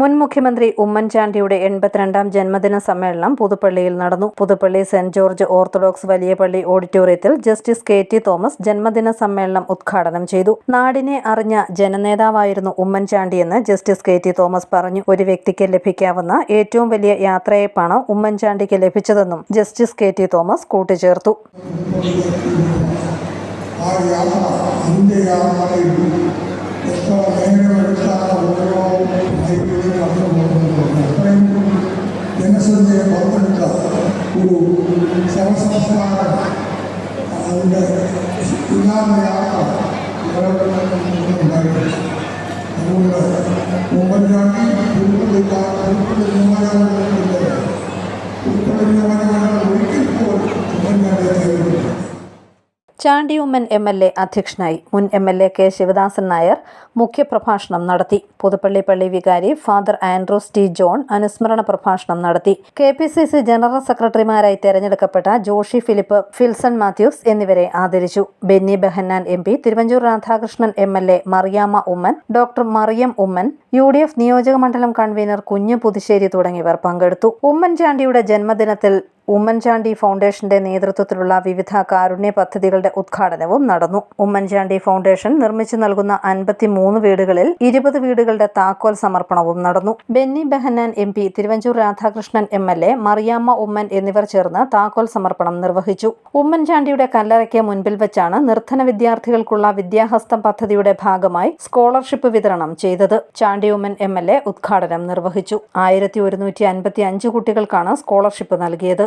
മുൻ മുഖ്യമന്ത്രി ഉമ്മൻചാണ്ടിയുടെ എൺപത്തിരണ്ടാം ജന്മദിന സമ്മേളനം പുതുപ്പള്ളിയിൽ നടന്നു. പുതുപ്പള്ളി സെന്റ് ജോർജ് ഓർത്തഡോക്സ് വലിയ പള്ളി ഓഡിറ്റോറിയത്തിൽ ജസ്റ്റിസ് കെ ടി തോമസ് ജന്മദിന സമ്മേളനം ഉദ്ഘാടനം ചെയ്തു. നാടിനെ അറിഞ്ഞ ജനനേതാവായിരുന്നു ഉമ്മൻചാണ്ടിയെന്ന് ജസ്റ്റിസ് കെ ടി തോമസ് പറഞ്ഞു. ഒരു വ്യക്തിക്ക് ലഭിക്കാവുന്ന ഏറ്റവും വലിയ യാത്രയപ്പാണ് ഉമ്മൻചാണ്ടിക്ക് ലഭിച്ചതെന്നും ജസ്റ്റിസ് കെ ടി തോമസ് കൂട്ടിച്ചേർത്തു. എത്ര ഒരു ശവസംസ്കാര അതിൻ്റെ വികാര യാത്ര ഉണ്ടായിട്ടുണ്ട് അതുകൊണ്ട് ഉമ്മൻചാണ്ടി പുതുപ്പള്ളിക്കാർ പുതുപ്പള്ളി നിയമനങ്ങളുടെ പുതുപ്പള്ളി നിയമനങ്ങൾ ഒരിക്കൽ പോലും ഉമ്മൻചാണ്ടിയെ കൈവിട്ടില്ല Chandy Oommen M L A അധ്യക്ഷനായി. മുൻ M L A K Sivadasan Nair മുഖ്യപ്രഭാഷണം നടത്തി. പുതുപ്പള്ളി പള്ളി വികാരി ഫാദർ ആൻഡ്രൂസ് ടി ജോൺ അനുസ്മരണ പ്രഭാഷണം നടത്തി. K P C C general സെക്രട്ടറിമാരായി തെരഞ്ഞെടുക്കപ്പെട്ട ജോഷി ഫിലിപ്പ് ഫിൽസൺ മാത്യൂസ് എന്നിവരെ ആദരിച്ചു. Benny Behanan M P Thiruvanchoor Radhakrishnan M L A Mariamma Oommen doctor Mariam Oommen U D F നിയോജക മണ്ഡലം കൺവീനർ കുഞ്ഞു പുതുശ്ശേരി തുടങ്ങിയവർ പങ്കെടുത്തു. ഉമ്മൻചാണ്ടിയുടെ ജന്മദിനത്തിൽ ഉമ്മൻചാണ്ടി ഫൗണ്ടേഷന്റെ നേതൃത്വത്തിലുള്ള വിവിധ കാരുണ്യ പദ്ധതികളുടെ ഉദ്ഘാടനവും നടന്നു. ഉമ്മൻചാണ്ടി ഫൗണ്ടേഷൻ നിർമ്മിച്ചു നൽകുന്ന അൻപത്തിമൂന്ന് വീടുകളിൽ ഇരുപത് വീടുകളുടെ താക്കോൽ സമർപ്പണവും നടന്നു. Benny Behanan M P Thiruvanchoor Radhakrishnan M L A Mariamma Oommen എന്നിവർ ചേർന്ന് താക്കോൽ സമർപ്പണം നിർവഹിച്ചു. ഉമ്മൻചാണ്ടിയുടെ കല്ലറയ്ക്ക് മുൻപിൽ വെച്ചാണ് നിർധന വിദ്യാർത്ഥികൾക്കുള്ള വിദ്യാഹസ്തം പദ്ധതിയുടെ ഭാഗമായി സ്കോളർഷിപ്പ് വിതരണം ചെയ്തത്. Chandy Oommen M L A ഉദ്ഘാടനം നിർവഹിച്ചു. ആയിരത്തി ഒരുന്നൂറ്റി അൻപത്തി അഞ്ച് കുട്ടികൾക്കാണ് സ്കോളർഷിപ്പ് നൽകിയത്.